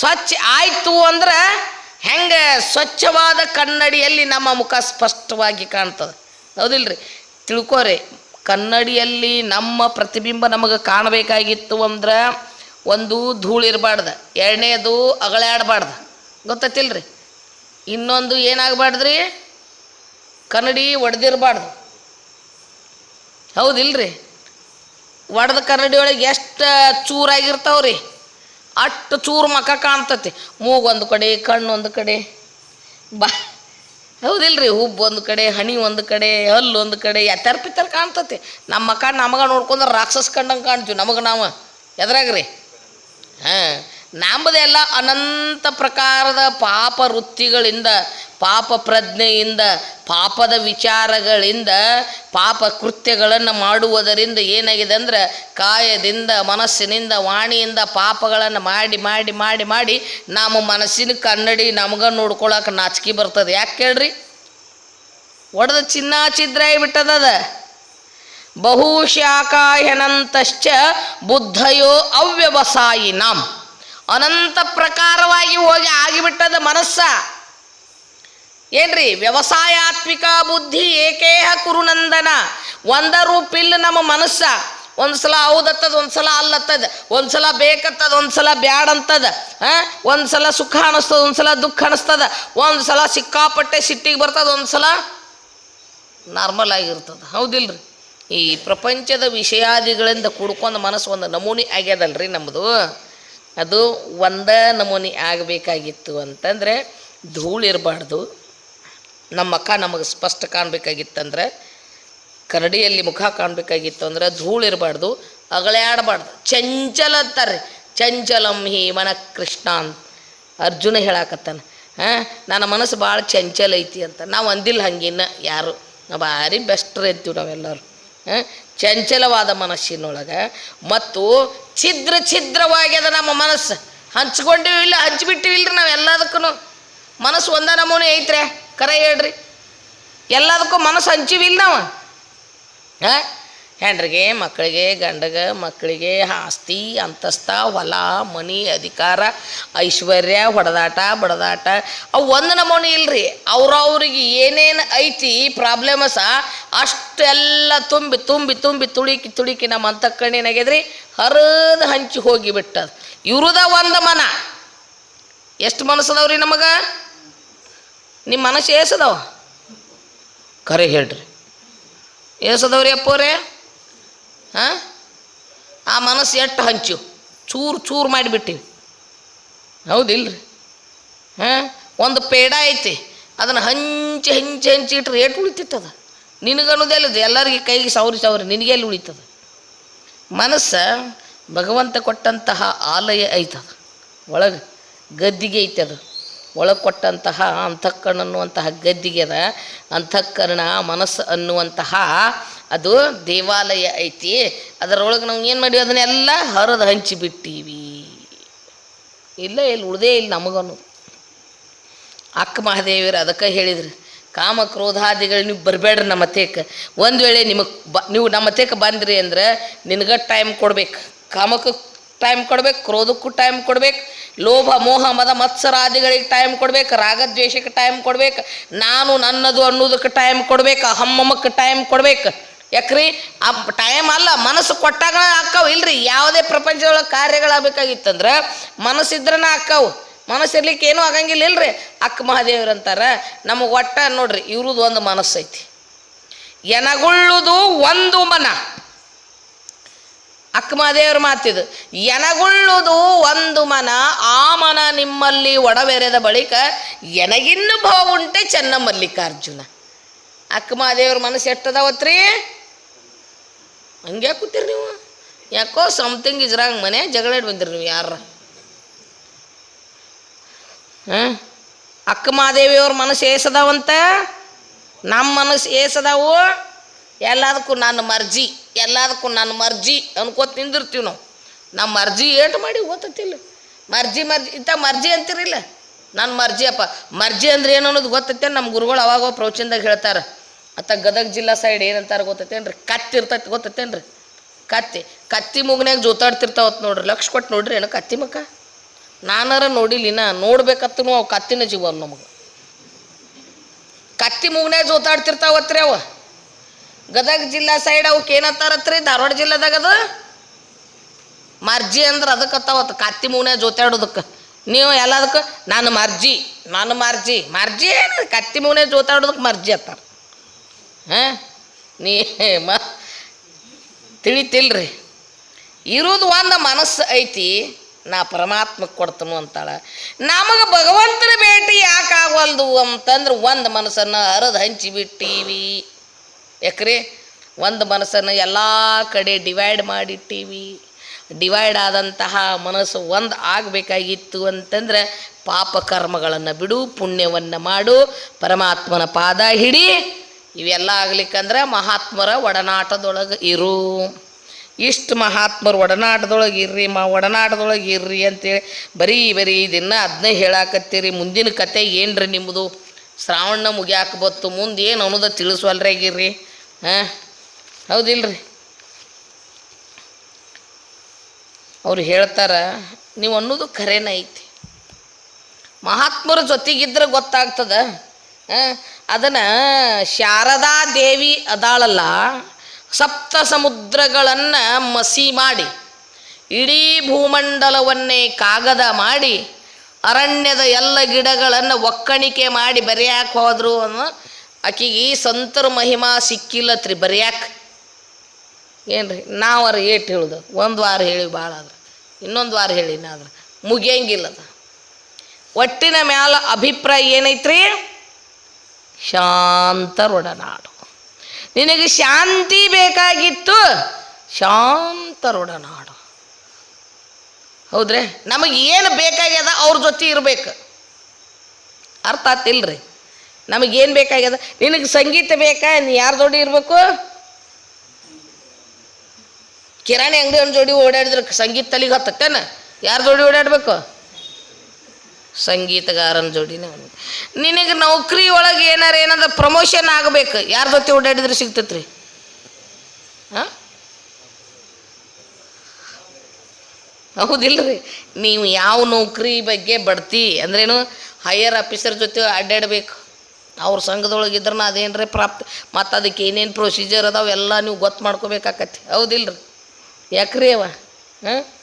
ಸ್ವಚ್ಛ ಆಯಿತು ಅಂದ್ರೆ ಹೆಂಗೆ ಸ್ವಚ್ಛವಾದ ಕನ್ನಡಿಯಲ್ಲಿ ನಮ್ಮ ಮುಖ ಸ್ಪಷ್ಟವಾಗಿ ಕಾಣ್ತದೆ. ಹೌದಿಲ್ರಿ? ತಿಳ್ಕೋರಿ, ಕನ್ನಡಿಯಲ್ಲಿ ನಮ್ಮ ಪ್ರತಿಬಿಂಬ ನಮಗೆ ಕಾಣಬೇಕಾಗಿತ್ತು ಅಂದ್ರೆ ಒಂದು ಧೂಳು ಎರಡನೇದು ಅಗಳಾಡಬಾರ್ದು ಗೊತ್ತೈತಿಲ್ರಿ? ಇನ್ನೊಂದು ಏನಾಗಬಾರ್ದ್ರಿ? ಕನ್ನಡಿ ಒಡೆದಿರಬಾರ್ದು. ಹೌದಿಲ್ರಿ? ಒಡೆದ ಕನ್ನಡಿಯೊಳಗೆ ಎಷ್ಟು ಚೂರಾಗಿರ್ತಾವ್ರಿ? ಅಷ್ಟು ಚೂರು ಮಖ ಕಾಣ್ತತಿ. ಮೂಗೊಂದು ಕಡೆ, ಕಣ್ಣು ಒಂದು ಕಡೆ. ಬಾ. ಹೌದಿಲ್ರಿ, ಹುಬ್ಬು ಒಂದು ಕಡೆ ಹಣಿ ಒಂದು ಕಡೆ, ಹಲ್ಲು ಒಂದು ಕಡೆ, ಎತ್ತರ ಪಿತ್ತರ ಕಾಣ್ತತಿ. ನಮ್ಮ ಮಕ ನಮಗ ನೋಡ್ಕೊಂಡ್ರೆ ರಾಕ್ಷಸ ಕಂಡಂಗೆ ಕಾಣ್ತೀವಿ ನಮಗೆ ನಾವು. ಎದ್ರಾಗ್ರಿ? ಹಾಂ. ನಮ್ಮದೆಲ್ಲ ಅನಂತ ಪ್ರಕಾರದ ಪಾಪ ವೃತ್ತಿಗಳಿಂದ, ಪಾಪ ಪ್ರಜ್ಞೆಯಿಂದ, ಪಾಪದ ವಿಚಾರಗಳಿಂದ, ಪಾಪ ಕೃತ್ಯಗಳನ್ನು ಮಾಡುವುದರಿಂದ ಏನಾಗಿದೆ ಅಂದ್ರೆ, ಕಾಯದಿಂದ, ಮನಸ್ಸಿನಿಂದ, ವಾಣಿಯಿಂದ ಪಾಪಗಳನ್ನು ಮಾಡಿ ಮಾಡಿ ಮಾಡಿ ಮಾಡಿ ನಮ್ಮ ಮನಸ್ಸಿನ ಕನ್ನಡಿ ನಮ್ಗೆ ನೋಡ್ಕೊಳಕ್ಕೆ ನಾಚಿಕೆ ಬರ್ತದೆ. ಯಾಕೆ ಕೇಳ್ರಿ ಒಡೆದ ಚಿನ್ನ ಚಿದ್ರ ಬಿಟ್ಟದದ ಬಹುಶಾಖಾಹ್ಯನಂತಶ್ಚ ಬುದ್ಧಯೋ ಅವ್ಯವಸಾಯಿನಾಂ ಅನಂತ ಪ್ರಕಾರವಾಗಿ ಹೋಗಿ ಆಗಿಬಿಟ್ಟದ ಮನಸ್ಸ. ಏನ್ರಿ, ವ್ಯವಸಾಯಾತ್ಮಿಕ ಬುದ್ಧಿ ಏಕೇಹ ಕುರುನಂದನ. ಒಂದ ರೂಪಿಲ್ಲ ನಮ್ಮ ಮನಸ್ಸ. ಒಂದ್ಸಲ ಹೌದತ್ತದ, ಒಂದ್ಸಲ ಅಲ್ಲತ್ತದ. ಒಂದ್ಸಲ ಬೇಕತ್ತದ, ಒಂದ್ಸಲ ಬ್ಯಾಡಂತದ. ಆ? ಒಂದ್ಸಲ ಸುಖ ಅನಿಸ್ತದ, ಒಂದ್ಸಲ ದುಃಖ ಅನಿಸ್ತದ. ಒಂದ್ಸಲ ಸಿಕ್ಕಾಪಟ್ಟೆ ಸಿಟ್ಟಿಗೆ ಬರ್ತದ, ಒಂದ್ಸಲ ನಾರ್ಮಲ್ ಆಗಿರ್ತದ. ಹೌದಿಲ್ರಿ? ಈ ಪ್ರಪಂಚದ ವಿಷಯಾದಿಗಳಿಂದ ಕುಡ್ಕೊಂಡು ಮನಸ್ಸು ಒಂದು ನಮೂನಿ ಆಗ್ಯದಲ್ರಿ ನಮ್ಮದು ಅದು ಒಂದ ನಮೂನಿ ಆಗಬೇಕಾಗಿತ್ತು ಅಂತಂದರೆ ಧೂಳು ಇರಬಾರ್ದು. ನಮ್ಮ ಮುಖ ನಮಗೆ ಸ್ಪಷ್ಟ ಕಾಣಬೇಕಾಗಿತ್ತಂದ್ರೆ, ಕರಡಿಯಲ್ಲಿ ಮುಖ ಕಾಣಬೇಕಾಗಿತ್ತು ಅಂದ್ರೆ ಧೂಳು ಇರಬಾರ್ದು ಅಗಳಾಡಬಾರ್ದು ಚಂಚಲ ಅಂತಾರೆ, ಚಂಚಲಂ ಹಿ ಮನ ಕೃಷ್ಣ ಅಂತ. ಅರ್ಜುನ ಹೇಳಾಕತ್ತಾನ, ಹಾಂ, ನನ್ನ ಮನಸ್ಸು ಭಾಳ ಚಂಚಲ ಐತಿ ಅಂತ. ನಾವು ಅಂದಿಲ್ಲ ಹಂಗಿನ್ನ ಯಾರು. ನಾವು ಭಾರಿ ಬೆಸ್ಟ್ರ್ ಇರ್ತೀವಿ ನಾವೆಲ್ಲರೂ. ಹಾಂ, ಚಂಚಲವಾದ ಮನಸ್ಸಿನೊಳಗೆ ಮತ್ತು ಛಿದ್ರ ಛಿದ್ರವಾಗ್ಯದ ನಮ್ಮ ಮನಸ್ಸು. ಹಂಚ್ಕೊಂಡಿವಿ ಇಲ್ಲ ಹಂಚ್ಬಿಟ್ಟಿವಿಲ್ರಿ ನಾವು ಎಲ್ಲದಕ್ಕೂ ಮನಸ್ಸು ಒಂದ ನಮೂನೆ ಐತ್ರೆ, ಕರೆ ಹೇಳ್ರಿ. ಎಲ್ಲದಕ್ಕೂ ಮನಸ್ಸು ಹಂಚಿವಿಲ್ಲ ನಾವು. ಹಾಂ? ಹೆಂಡ್ರಿಗೆ, ಮಕ್ಕಳಿಗೆ, ಗಂಡಗೆ, ಮಕ್ಕಳಿಗೆ ಆಸ್ತಿ, ಅಂತಸ್ತ, ಹೊಲ, ಮನಿ, ಅಧಿಕಾರ, ಐಶ್ವರ್ಯ, ಹೊಡೆದಾಟ, ಬಡದಾಟ, ಅವು ಒಂದು ನಮೂನಿ ಇಲ್ರಿ. ಅವ್ರವ್ರಿಗೆ ಏನೇನು ಐತಿ ಪ್ರಾಬ್ಲಮಸ, ಅಷ್ಟೆಲ್ಲ ತುಂಬಿ ತುಂಬಿ ತುಂಬಿ ತುಳಿಕಿ ತುಳಿಕಿ ನಮ್ಮ ಅಂತಕ್ಕಣ್ಣೇನಾಗ್ಯದ್ರಿ ಹರಿದು ಹಂಚಿ ಹೋಗಿಬಿಟ್ಟದ. ಇವ್ರದ ಒಂದು ಮನ. ಎಷ್ಟು ಮನಸ್ಸದವ್ರಿ ನಮಗೆ? ನಿಮ್ಮ ಮನಸ್ಸು ಏಸದವ? ಕರೆ ಹೇಳ್ರಿ. ಏಸದವ್ರಿ ಅಪ್ಪೋರೇ? ಹಾಂ? ಆ ಮನಸ್ಸು ಎಟ್ಟು ಹಂಚು? ಚೂರು ಚೂರು ಮಾಡಿಬಿಟ್ಟಿವಿ. ಹೌದಿಲ್ರಿ? ಹಾಂ? ಒಂದು ಪೇಡ ಐತಿ. ಅದನ್ನು ಹಂಚಿ ಹಂಚಿ ಹಂಚಿ ಇಟ್ರೆ ಏಟು ಉಳಿತಿತ್ತದ ಅಲ್ಲದೆ ಎಲ್ಲರಿಗೆ ಕೈಗೆ ಸೌರಿ ನಿನಗೆ ಎಲ್ಲಿ ಉಳಿತದ? ಮನಸ್ಸು ಭಗವಂತ ಕೊಟ್ಟಂತಹ ಆಲಯ ಐತದ? ಒಳಗೆ ಗದ್ದಿಗೆ ಐತೆ ಅದು. ಒಳಗೆ ಕೊಟ್ಟಂತಹ ಅಂತಃಕರಣ ಅನ್ನುವಂತಹ ಗದ್ದಿಗೆ ಅದ. ಅಂತಃಕರಣ ಮನಸ್ಸು ಅನ್ನುವಂತಹ ಅದು ದೇವಾಲಯ ಐತಿ. ಅದರೊಳಗೆ ನಾವು ಏನು ಮಾಡಿವಿ? ಅದನ್ನೆಲ್ಲ ಹರಿದು ಹಂಚಿ ಬಿಟ್ಟೀವಿ. ಇಲ್ಲ, ಇಲ್ಲಿ, ಉಳ್ದೇ ಇಲ್ಲ ನಮಗನು. ಅಕ್ಕ ಮಹಾದೇವಿಯರು ಅದಕ್ಕೆ ಹೇಳಿದ್ರು, ಕಾಮ ಕ್ರೋಧಾದಿಗಳು ನೀವು ಬರಬೇಡ್ರಿ ನಮ್ಮ ತೇಕ ಒಂದು ವೇಳೆ ನಿಮಗೆ ಬ, ನೀವು ನಮ್ಮ ತೇಕ ಬಂದ್ರಿ ಅಂದ್ರೆ ನಿನಗೆ ಟೈಮ್ ಕೊಡ್ಬೇಕು. ಕಾಮಕ್ಕೆ ಟೈಮ್ ಕೊಡ್ಬೇಕು, ಕ್ರೋಧಕ್ಕೂ ಟೈಮ್ ಕೊಡ್ಬೇಕು. ಲೋಭ, ಮೋಹ, ಮದ, ಮತ್ಸರಾದಿಗಳಿಗೆ ಟೈಮ್ ಕೊಡ್ಬೇಕು. ರಾಗದ್ವೇಷಕ್ಕೆ ಟೈಮ್ ಕೊಡ್ಬೇಕು. ನಾನು ನನ್ನದು ಅನ್ನೋದಕ್ಕೆ ಟೈಮ್ ಕೊಡ್ಬೇಕು. ಹಮ್ಮಮ್ಮಕ್ಕೆ ಟೈಮ್ ಕೊಡ್ಬೇಕು. ಯಾಕ್ರಿ? ಆ ಟೈಮ್ ಅಲ್ಲ, ಮನಸ್ಸು ಕೊಟ್ಟಾಗ ಅಕ್ಕಾವು. ಇಲ್ರಿ, ಯಾವುದೇ ಪ್ರಪಂಚದೊಳಗೆ ಕಾರ್ಯಗಳಾಗಬೇಕಾಗಿತ್ತಂದ್ರೆ ಮನಸ್ಸಿದ್ರನ ಅಕ್ಕಾವು. ಮನಸ್ಸು ಇರ್ಲಿಕ್ಕೆ ಏನೂ ಆಗಂಗಿಲ್ಲ, ಇಲ್ರಿ? ಅಕ್ಕ ಮಹಾದೇವ್ರು ಅಂತಾರೆ, ನಮಗೆ ಒಟ್ಟ ನೋಡ್ರಿ ಇವ್ರದ್ದು ಒಂದು ಮನಸ್ಸು ಐತಿ ಎನಗುಳ್ಳುದು ಒಂದು ಮನ. ಅಕ್ಕ ಮಹಾದೇವ್ರ ಮಾತಿದು, ಎನಗುಳ್ಳುದು ಒಂದು ಮನ, ಆ ಮನ ನಿಮ್ಮಲ್ಲಿ ಒಡವೆರೆದ ಬಳಿಕ ಎನಗಿನ್ನು ಭಾವ ಉಂಟೆ ಚೆನ್ನ ಮಲ್ಲಿಕಾರ್ಜುನ ಅಕ್ಕ ಮಹಾದೇವ್ರ ಮನಸ್ಸು ಎಷ್ಟದಾವತ್ರಿ? ಹಂಗೆ ಕೂತೀರಿ ನೀವು? ಯಾಕೋ ಸಮಥಿಂಗ್ ಇಸ್ ರಾಂಗ್ ಮನೆ ಜಗಳ ಬಂದಿರಿ ನೀವು ಯಾರ ಹಾಂ? ಅಕ್ಕ ಮಹಾದೇವಿಯವ್ರ ಮನಸ್ಸು ಏಸದಾವಂತ? ನಮ್ಮ ಮನಸ್ಸು ಏಸದಾವು? ಎಲ್ಲದಕ್ಕೂ ನನ್ನ ಮರ್ಜಿ, ಎಲ್ಲದಕ್ಕೂ ನನ್ನ ಮರ್ಜಿ ಅನ್ಕೋತ ನಿಂದಿರ್ತೀವಿ ನಾವು. ನಮ್ಮ ಮರ್ಜಿ ಏಟ್ ಮಾಡಿ ಗೊತ್ತತಿಲ್ಲ. ಮರ್ಜಿ ಮರ್ಜಿ, ಇಂಥ ಮರ್ಜಿ ಅಂತಿರಿಲ್ಲ. ನನ್ನ ಮರ್ಜಿ ಅಪ್ಪ ಮರ್ಜಿ ಅಂದ್ರೆ ಏನು ಅನ್ನೋದು ಗೊತ್ತೈತೆ ನಮ್ಮ ಗುರುಗಳು ಅವಾಗ ಪ್ರವಚನದಾಗ ಹೇಳ್ತಾರೆ. ಅತ್ತ ಗದಗ ಜಿಲ್ಲಾ ಸೈಡ್ ಏನಂತಾರೆ ಗೊತ್ತೈತೇನ್ರಿ? ಕತ್ತಿ ಇರ್ತೈತಿ ಗೊತ್ತೈತೇನ್ರಿ? ಕತ್ತಿ. ಕತ್ತಿ ಮುಗ್ನ್ಯಾಗ ಜೋತಾಡ್ತಿರ್ತಾವತ್ ನೋಡ್ರಿ. ಲಕ್ಷ ಕೊಟ್ಟು ನೋಡ್ರಿ ಏನೋ ಕತ್ತಿ ಮಕ್ಕ? ನಾನಾರ ನೋಡಿಲಿನ ನೋಡ್ಬೇಕತ್ತನು ಅವು ಕತ್ತಿನ ಜೀವ ನಮಗೆ. ಕತ್ತಿ ಮೂಗ್ನೇ ಜೋತಾಡ್ತಿರ್ತಾವತ್ರಿ ಅವ. ಗದಗ ಜಿಲ್ಲಾ ಸೈಡ್ ಅವಕ್ಕೆ ಏನತ್ತಾರತ್ರಿ ಧಾರವಾಡ ಜಿಲ್ಲಾದಾಗ ಅದು? ಮರ್ಜಿ ಅಂದ್ರೆ ಅದಕ್ಕೆ ಅತ್ತಾವತ್ತು ಕತ್ತಿ ಮೂಗ್ನೇ ಜೋತಾಡೋದಕ್ಕೆ. ನೀವು ಎಲ್ಲದಕ್ಕೆ? ನಾನು ಮರ್ಜಿ. ನಾನು ಮರ್ಜಿ. ಮರ್ಜಿ ಏನು ಕತ್ತಿ ಮೂಗ್ನೇ ಜೋತಾಡೋದಕ್ಕೆ ಮರ್ಜಿ ಅತ್ತಾರ. ಹಾಂ? ನೀ ಮ ತಿಳಿತಿಲ್ರಿ. ಇರೋದು ಒಂದು ಮನಸ್ಸು ಐತಿ, ನಾ ಪರಮಾತ್ಮಕ್ಕೆ ಕೊಡ್ತನು ಅಂತಾಳೆ. ನಮಗೆ ಭಗವಂತನ ಭೇಟಿ ಯಾಕೆ ಆಗವಲ್ದು ಅಂತಂದ್ರೆ ಒಂದು ಮನಸ್ಸನ್ನು ಹರಿದು ಹಂಚಿ ಬಿಟ್ಟೀವಿ. ಯಾಕ್ರಿ? ಒಂದು ಮನಸ್ಸನ್ನು ಎಲ್ಲ ಕಡೆ ಡಿವೈಡ್ ಮಾಡಿಟ್ಟೀವಿ. ಡಿವೈಡ್ ಆದಂತಹ ಮನಸ್ಸು ಒಂದು ಆಗಬೇಕಾಗಿತ್ತು ಅಂತಂದ್ರೆ ಪಾಪ ಕರ್ಮಗಳನ್ನು ಬಿಡು, ಪುಣ್ಯವನ್ನು ಮಾಡು, ಪರಮಾತ್ಮನ ಪಾದ ಹಿಡಿ ಇವೆಲ್ಲ ಆಗ್ಲಿಕ್ಕಂದ್ರೆ ಮಹಾತ್ಮರ ಒಡನಾಟದೊಳಗೆ ಇರು. ಇಷ್ಟು ಮಹಾತ್ಮರು ಒಡನಾಟದೊಳಗೆ ಇರ್ರಿ, ಮಾ ಒಡನಾಟದೊಳಗೆ ಇರ್ರಿ ಅಂತೇಳಿ ಬರೀ ಬರೀ ಇದನ್ನು ಅದನ್ನೇ ಹೇಳಾಕತ್ತೀರಿ. ಮುಂದಿನ ಕತೆ ಏನ್ರಿ ನಿಮ್ಮದು ಶ್ರಾವಣ ಮುಗ್ಯಾಕ ಬತ್ತು, ಮುಂದೆ ಏನು ಅನ್ನೋದ ತಿಳಿಸ್ವಲ್ರಾಗಿರ್ರಿ ಹಾಂ, ಹೌದಿಲ್ರಿ? ಅವ್ರು ಹೇಳ್ತಾರ, ನೀವು ಅನ್ನೋದು ಖರೇನ ಐತಿ. ಮಹಾತ್ಮರ ಜೊತೆಗಿದ್ರೆ ಗೊತ್ತಾಗ್ತದ? ಅದನ್ನು ಶಾರದಾ ದೇವಿ ಅದಾಳಲ್ಲ ಸಪ್ತ ಸಮುದ್ರಗಳನ್ನು ಮಸಿ ಮಾಡಿ, ಇಡೀ ಭೂಮಂಡಲವನ್ನೇ ಕಾಗದ ಮಾಡಿ, ಅರಣ್ಯದ ಎಲ್ಲ ಗಿಡಗಳನ್ನು ಒಕ್ಕಣಿಕೆ ಮಾಡಿ ಬರೆಯಾಕೆ ಹೋದರು ಅನ್ನೋ ಆಕಿಗೆ ಸಂತರ ಮಹಿಮಾ ಸಿಕ್ಕಿಲ್ಲತ್ರಿ ಬರೆಯಾಕೆ. ರೀ ನಾವರ ಏಟ್ ಹೇಳುದು, ಒಂದು ವಾರ ಹೇಳಿ ಭಾಳ ಆದ್ರೆ, ಇನ್ನೊಂದು ವಾರ ಹೇಳಿ ಆದ್ರೆ, ಮುಗಿಯಂಗಿಲ್ಲದ. ಒಟ್ಟಿನ ಮ್ಯಾಲ ಅಭಿಪ್ರಾಯ ಏನೈತ್ರಿ? ಶಾಂತರೊಡನಾಡು. ನಿನಗೆ ಶಾಂತಿ ಬೇಕಾಗಿತ್ತು, ಶಾಂತರೊಡನಾಡು. ಹೌದ್ರೆ? ನಮಗೆ ಏನು ಬೇಕಾಗ್ಯದ ಅವ್ರ ಜೊತೆ ಇರಬೇಕು. ಅರ್ಥ ಆತಿಲ್ರಿ ನಮಗೇನು ಬೇಕಾಗ್ಯದ? ನಿನಗೆ ಸಂಗೀತ ಬೇಕಾ? ನೀ ಯಾರ ಜೋಡಿ ಇರಬೇಕು? ಕಿರಾಣಿ ಅಂಗಡಿ ಜೋಡಿ ಓಡಾಡಿದ್ರೆ ಸಂಗೀತ ತಲೆಗೆ ಹತ್ತಕ್ಕನ ಯಾರ ಜೋಡಿ ಓಡಾಡಬೇಕು? ಸಂಗೀತಗಾರನ ಜೋಡಿನೇ. ನಿನಗೆ ನೌಕರಿ ಒಳಗೆ ಏನಾರ ಏನಾರ ಪ್ರಮೋಷನ್ ಆಗಬೇಕು. ಯಾರ ಜೊತೆ ಓಡಾಡಿದ್ರೆ ಸಿಗ್ತೈತ್ರಿ? ಹಾಂ? ಹೌದಿಲ್ರಿ. ನೀವು ಯಾವ ನೌಕರಿ ಬಗ್ಗೆ ಬಡ್ತಿ? ಅಂದ್ರೇನು ಹೈಯರ್ ಆಫೀಸರ್ ಜೊತೆ ಅಡ್ಡಾಡ್ಬೇಕು. ಅವ್ರ ಸಂಘದೊಳಗೆ ಇದ್ರನ್ನ ಅದೇನ್ರಿ ಪ್ರಾಪ್ತಿ ಮತ್ತು ಅದಕ್ಕೆ ಏನೇನು ಪ್ರೊಸೀಜರ್ ಅದಾವೆಲ್ಲ ನೀವು ಗೊತ್ತು ಮಾಡ್ಕೋಬೇಕಾಕತಿ ಹೌದಿಲ್ರಿ. ಯಾಕ್ರಿ ಅವ? ಹಾಂ?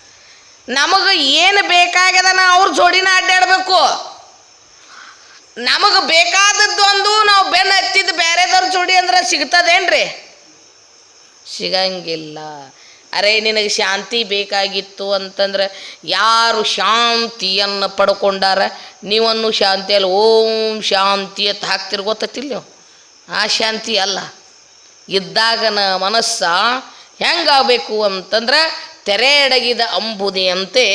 ನಮಗೆ ಏನು ಬೇಕಾಗ್ಯದ ನಾ ಅವ್ರ ಜೋಡಿನ ಅಡ್ಡಾಡಬೇಕು ನಮಗೆ ಬೇಕಾದದ್ದು ಒಂದು ನಾವು ಬೆನ್ನು ಹತ್ತಿದ್ದು ಬೇರೆದವ್ರ ಜೋಡಿ ಅಂದ್ರೆ ಸಿಗ್ತದೇನ್ರಿ? ಸಿಗಂಗಿಲ್ಲ. ಅರೆ ನಿನಗೆ ಶಾಂತಿ ಬೇಕಾಗಿತ್ತು ಅಂತಂದ್ರೆ ಯಾರು ಶಾಂತಿಯನ್ನು ಪಡ್ಕೊಂಡಾರ ನೀವನ್ನು ಶಾಂತಿಯಲ್ಲಿ ಓಂ ಶಾಂತಿ ಅಂತ ಹಾಕ್ತಿರ್ ಗೊತ್ತಿಲ್ಲ ನೀವು ಆ ಶಾಂತಿ ಅಲ್ಲ. ಇದ್ದಾಗನ ಮನಸ್ಸ ಹೆಂಗಾಗಬೇಕು ಅಂತಂದ್ರೆ ತೆರೆ ಅಡಗಿದ ಅಂಬುದಿಯಂತೆ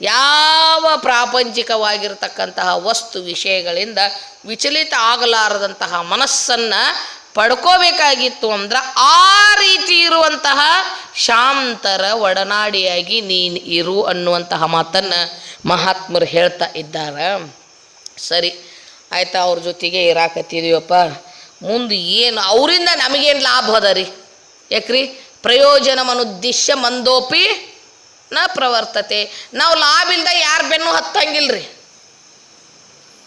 ಯಾವ ಪ್ರಾಪಂಚಿಕವಾಗಿರ್ತಕ್ಕಂತಹ ವಸ್ತು ವಿಷಯಗಳಿಂದ ವಿಚಲಿತ ಆಗಲಾರದಂತಹ ಮನಸ್ಸನ್ನು ಪಡ್ಕೋಬೇಕಾಗಿತ್ತು ಅಂದ್ರೆ ಆ ರೀತಿ ಇರುವಂತಹ ಶಾಂತರ ಒಡನಾಡಿಯಾಗಿ ನೀನು ಇರು ಅನ್ನುವಂತಹ ಮಾತನ್ನು ಮಹಾತ್ಮರು ಹೇಳ್ತಾ ಇದ್ದಾರೆ. ಸರಿ, ಆಯ್ತಾ ಅವ್ರ ಜೊತೆಗೆ ಇರಾಕತ್ತಿದೀವಪ್ಪ ಮುಂದೆ ಏನು, ಅವರಿಂದ ನಮಗೇನು ಲಾಭ ಅದ ರೀ? ಯಾಕ್ರಿ? ಪ್ರಯೋಜನಮನುದ್ದೇಶ ಮಂದೋಪಿ ನ ಪ್ರವರ್ತತೆ. ನಾವು ಲಾಭ ಇಲ್ದ ಯಾರ ಬೆನ್ನು ಹತ್ತಂಗಿಲ್ರಿ?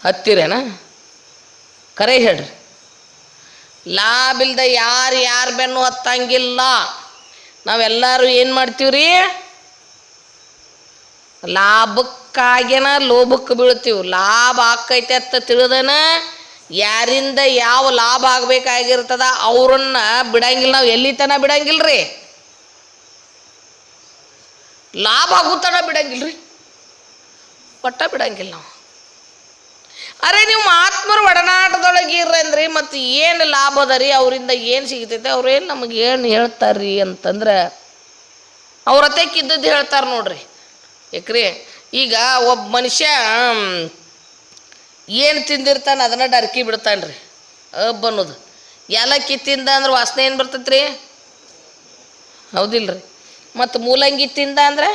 ಹತ್ತಿರೇನ? ಕರೆ ಹೇಳ್ರಿ. ಲಾಭ ಇಲ್ದ ಯಾರು ಯಾರ ಬೆನ್ನು ಹತ್ತಂಗಿಲ್ಲ. ನಾವೆಲ್ಲರೂ ಏನು ಮಾಡ್ತೀವ್ರಿ? ಲಾಭಕ್ಕಾಗೇನ ಲೋಭಕ್ಕೆ ಬೀಳ್ತೀವಿ. ಲಾಭ ಆಕೈತೆ ಅಂತ ತಿಳಿದನ ಯಾರಿಂದ ಯಾವ ಲಾಭ ಆಗ್ಬೇಕಾಗಿರ್ತದ ಅವ್ರನ್ನ ಬಿಡಂಗಿಲ್ಲ ನಾವು ಎಲ್ಲಿ ತನ ಬಿಡಂಗಿಲ್ರಿ? ಲಾಭ ಆಗುತ್ತನ ಬಿಡಂಗಿಲ್ರಿ? ಒಟ್ಟ ಬಿಡಂಗಿಲ್ಲ ನಾವು. ಅರೆ ನೀವು ಆತ್ಮರ ಒಡನಾಟದೊಳಗೆ ಇರ್ರಂದ್ರಿ ಮತ್ತು ಏನು ಲಾಭ ಅದ ರೀ? ಅವರಿಂದ ಏನು ಸಿಗ್ತೈತೆ? ಅವ್ರೇನು ನಮಗೆ ಏನು ಹೇಳ್ತಾರ್ರಿ ಅಂತಂದ್ರೆ ಅವ್ರ ಇದ್ದದ್ದು ಹೇಳ್ತಾರೆ ನೋಡ್ರಿ. ಏಕ್ರಿ? ಈಗ ಒಬ್ಬ ಮನುಷ್ಯ ಏನು ತಿಂದಿರ್ತಾನೆ ಅದನ್ನ ಡರ್ಕಿ ಬಿಡ್ತಾನೆ ರೀ ಅಬ್ಬ ಅನ್ನೋದು. ಏಲಕ್ಕಿ ತಿಂದ ಅಂದ್ರೆ ವಾಸನೆ ಏನು ಬರ್ತೈತೆ ರೀ ಹೌದಿಲ್ರಿ. ಮತ್ತು ಮೂಲಂಗಿ ತಿಂದ ಅಂದ್ರೆ?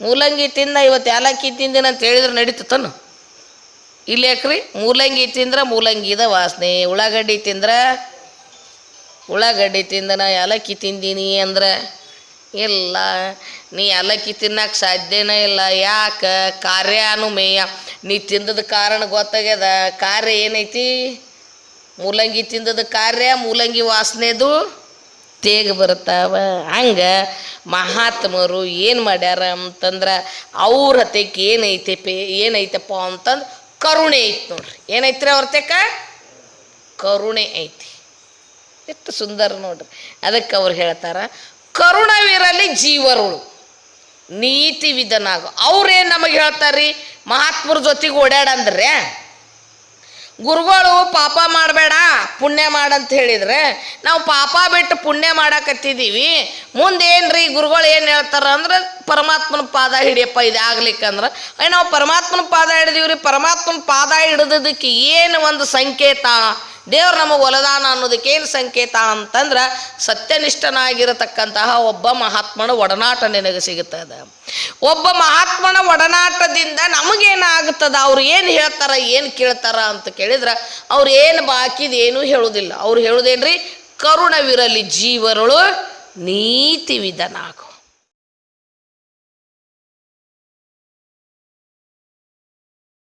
ಮೂಲಂಗಿ ತಿಂದ ಇವತ್ತು ಏಲಕ್ಕಿ ತಿಂದಿನ ಅಂತ ಹೇಳಿದ್ರೆ ನಡೀತತನು? ಇಲ್ಲಿ ಯಾಕ್ರಿ? ಮೂಲಂಗಿ ತಿಂದ್ರೆ ಮೂಲಂಗಿದ ವಾಸನೆ. ಉಳ್ಳಾಗಡ್ಡಿ ತಿಂದ್ರೆ ಉಳ್ಳಾಗಡ್ಡಿ ತಿಂದ ನಾ ಏಲಕ್ಕಿ ತಿಂದೀನಿ ಅಂದ್ರೆ? ಇಲ್ಲ, ನೀ ಏಲಕ್ಕಿ ತಿನ್ನಕ್ಕೆ ಸಾಧ್ಯನೇ ಇಲ್ಲ. ಯಾಕೆ? ಕಾರ್ಯಾನುಮೇಯ. ನೀ ತಿಂದದ ಕಾರಣ ಗೊತ್ತಾಗ್ಯದ. ಕಾರ್ಯ ಏನೈತಿ? ಮೂಲಂಗಿ ತಿಂದದ ಕಾರ್ಯ, ಮೂಲಂಗಿ ವಾಸನೆದು ತೇಗ ಬರ್ತಾವ. ಹಂಗೆ ಮಹಾತ್ಮರು ಏನು ಮಾಡ್ಯಾರ ಅಂತಂದ್ರೆ, ಅವ್ರ ಹತ್ಯಕ್ಕೆ ಏನೈತೆ ಪೇ, ಏನೈತಪ್ಪ ಅಂತಂದು ಕರುಣೆ ಐತಿ ನೋಡ್ರಿ. ಏನೈತ್ರಿ ಅವ್ರ ತೆಕ್ಕ ಕರುಣೆ ಐತಿ. ಎಷ್ಟು ಸುಂದರ ನೋಡ್ರಿ. ಅದಕ್ಕೆ ಅವ್ರು ಹೇಳ್ತಾರ ಕರುಣವಿರಲಿ ಜೀವರುಳು. ನೀತಿ ವಿಧನಾಗ ಅವ್ರೇನು ನಮಗೆ ಹೇಳ್ತಾರ್ರಿ? ಮಹಾತ್ಮರ ಜೊತೆಗೆ ಓಡಾಡಂದ್ರೆ ಗುರುಗಳು ಪಾಪ ಮಾಡಬೇಡ, ಪುಣ್ಯ ಮಾಡಂತ ಹೇಳಿದ್ರೆ? ನಾವು ಪಾಪ ಬಿಟ್ಟು ಪುಣ್ಯ ಮಾಡಕತ್ತಿದ್ದೀವಿ ಮುಂದೆ ಏನ್ರಿ ಗುರುಗಳು ಏನು ಹೇಳ್ತಾರ ಅಂದ್ರೆ, ಪರಮಾತ್ಮನ ಪಾದ ಹಿಡಿಯಪ್ಪ, ಇದು ಆಗ್ಲಿಕ್ಕಂದ್ರೆ ನಾವು ಪರಮಾತ್ಮನ ಪಾದ ಹಿಡಿದೀವ್ರಿ, ಪರಮಾತ್ಮನ ಪಾದ ಹಿಡಿದದಕ್ಕೆ ಏನು ಒಂದು ಸಂಕೇತ? ದೇವ್ರು ನಮಗೆ ಒಲದಾನ ಅನ್ನೋದಕ್ಕೆ ಏನು ಸಂಕೇತ ಅಂತಂದ್ರೆ ಸತ್ಯನಿಷ್ಠನಾಗಿರತಕ್ಕಂತಹ ಒಬ್ಬ ಮಹಾತ್ಮನ ಒಡನಾಟ ನಿನಗೆ ಸಿಗುತ್ತದೆ ಒಬ್ಬ ಮಹಾತ್ಮನ ಒಡನಾಟದಿಂದ ನಮಗೇನಾಗುತ್ತದೆ? ಅವ್ರು ಏನು ಹೇಳ್ತಾರ, ಏನು ಕೇಳ್ತಾರ ಅಂತ ಕೇಳಿದ್ರೆ ಅವ್ರು ಏನು ಬಾಕಿದ ಏನೂ ಹೇಳುವುದಿಲ್ಲ ಅವ್ರು ಹೇಳುದೇನ್ರಿ? ಕರುಣವಿರಲಿ ಜೀವರುಳು, ನೀತಿ ವಿಧನಾಗು.